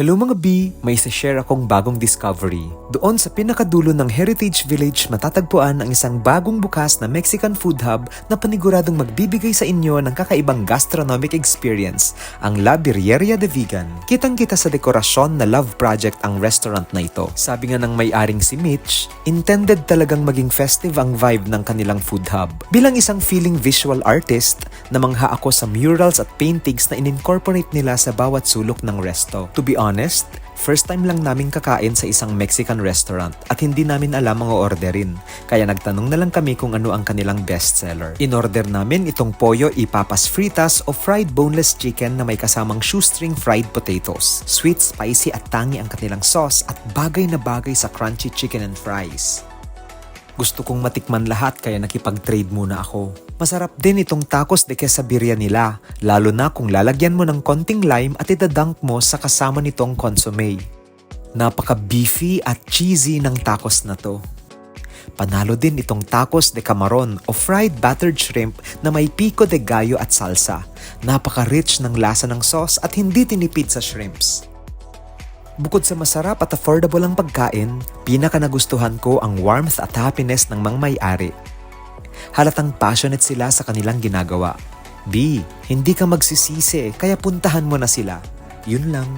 Hello mga B! May share akong bagong discovery. Doon sa pinakadulo ng Heritage Village matatagpuan ang isang bagong bukas na Mexican food hub na paniguradong magbibigay sa inyo ng kakaibang gastronomic experience, ang La Birreria de Vegan. Kitang-kita sa dekorasyon na love project ang restaurant na ito. Sabi nga ng may-aring si Mitch, intended talagang maging festive ang vibe ng kanilang food hub. Bilang isang feeling visual artist, namangha ako sa murals at paintings na in-incorporate nila sa bawat sulok ng resto. To be honest, first time lang namin kakain sa isang Mexican restaurant at hindi namin alam ang orderin. Kaya nagtanong na lang kami kung ano ang kanilang bestseller. In-order namin itong pollo ipapas fritas o fried boneless chicken na may kasamang shoestring fried potatoes. Sweet, spicy at tangi ang kanilang sauce at bagay na bagay sa crunchy chicken and fries. Gusto kong matikman lahat kaya nakipag-trade muna ako. Masarap din itong tacos de quesabirria nila, lalo na kung lalagyan mo ng konting lime at itadunk mo sa kasama nitong consomme. Napaka-beefy at cheesy ng tacos na to. Panalo din itong tacos de camaron o fried battered shrimp na may pico de gallo at salsa. Napaka-rich ng lasa ng sauce at hindi tinipid sa shrimps. Bukod sa masarap at affordable ang pagkain, pinaka nagustuhan ko ang warmth at happiness ng mga may-ari. Halatang passionate sila sa kanilang ginagawa. B, hindi ka magsisisi kaya puntahan mo na sila. Yun lang.